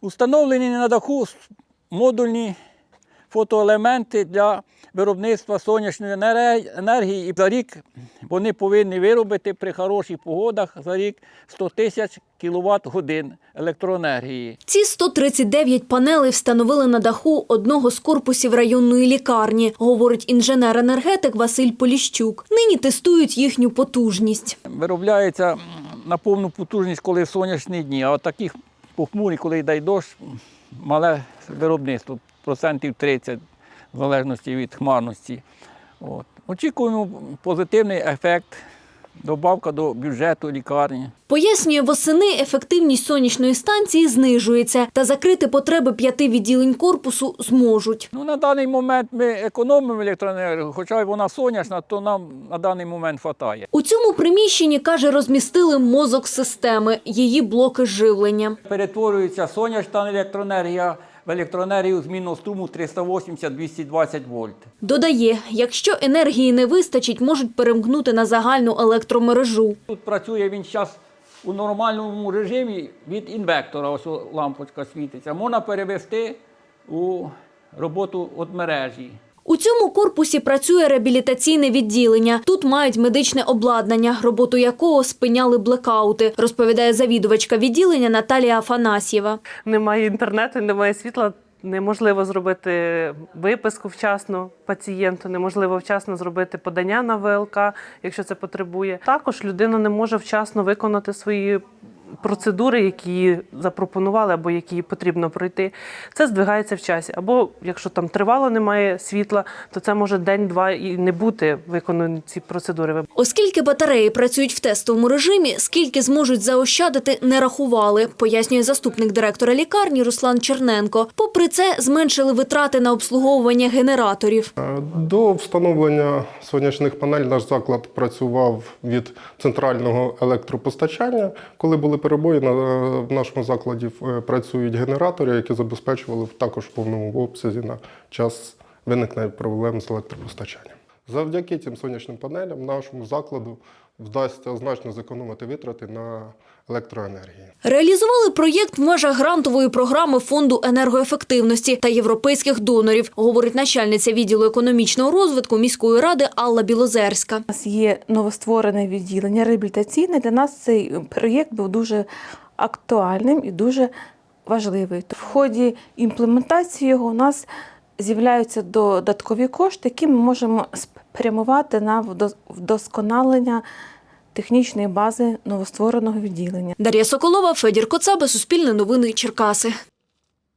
Установлені на даху модульні фотоелементи для виробництва сонячної енергії. І за рік вони повинні виробити при хороших погодах за рік 100 тисяч кВт годин електроенергії. Ці 139 панелей встановили на даху одного з корпусів районної лікарні, говорить інженер-енергетик Василь Поліщук. Нині тестують їхню потужність. Виробляється на повну потужність, коли сонячні дні, а от таких похмурі, коли йде дощ, мале виробництво, процентів 30, в залежності від хмарності. От. Очікуємо позитивний ефект, добавка до бюджету лікарні. Пояснює, восени ефективність сонячної станції знижується, та закрити потреби п'яти відділень корпусу зможуть. Ну, на даний момент ми економимо електроенергію, хоча й вона сонячна, то нам на даний момент вистачає. У цьому приміщенні, каже, розмістили мозок системи, її блоки живлення. Перетворюється сонячна електроенергія в електроенергію змінного струму 380-220 вольт. Додає, якщо енергії не вистачить, можуть перемкнути на загальну електромережу. Тут працює він зараз у нормальному режимі від інвектора. Ось лампочка світиться. Можна перевести у роботу від мережі. У цьому корпусі працює реабілітаційне відділення. Тут мають медичне обладнання, роботу якого спиняли блекаути, розповідає завідувачка відділення Наталія Афанасьєва. немає інтернету, немає світла. Неможливо зробити виписку вчасно пацієнту, неможливо вчасно зробити подання на ВЛК, якщо це потребує. Також людина не може вчасно виконати свої процедури, які запропонували або які потрібно пройти. Це здвигається в часі. Або якщо там тривало немає світла, то це може день-два і не бути виконані ці процедури. Оскільки батареї працюють в тестовому режимі, скільки зможуть заощадити, не рахували, пояснює заступник директора лікарні Руслан Черненко. Попри це, зменшили витрати на обслуговування генераторів. Е, До встановлення сонячних панелей наш заклад працював від центрального електропостачання. Коли були перебої, на- в нашому закладі е, працюють генератори, які забезпечували також в повному обсязі на час виникнення проблем з електропостачанням. Завдяки цим сонячним панелям нашому закладу вдасться значно зекономити витрати на електроенергію. Реалізували проєкт в межах грантової програми Фонду енергоефективності та європейських донорів, говорить начальниця відділу економічного розвитку міської ради Алла Білозерська. У нас є новостворене відділення реабілітаційне. Для нас цей проєкт був дуже актуальним і дуже важливий. В ході імплементації його у нас з'являються додаткові кошти, які ми можемо спрямувати на вдо- вдосконалення технічної бази новоствореного відділення. Дар'я Соколова, Федір Коцаба, Суспільне новини, Черкаси.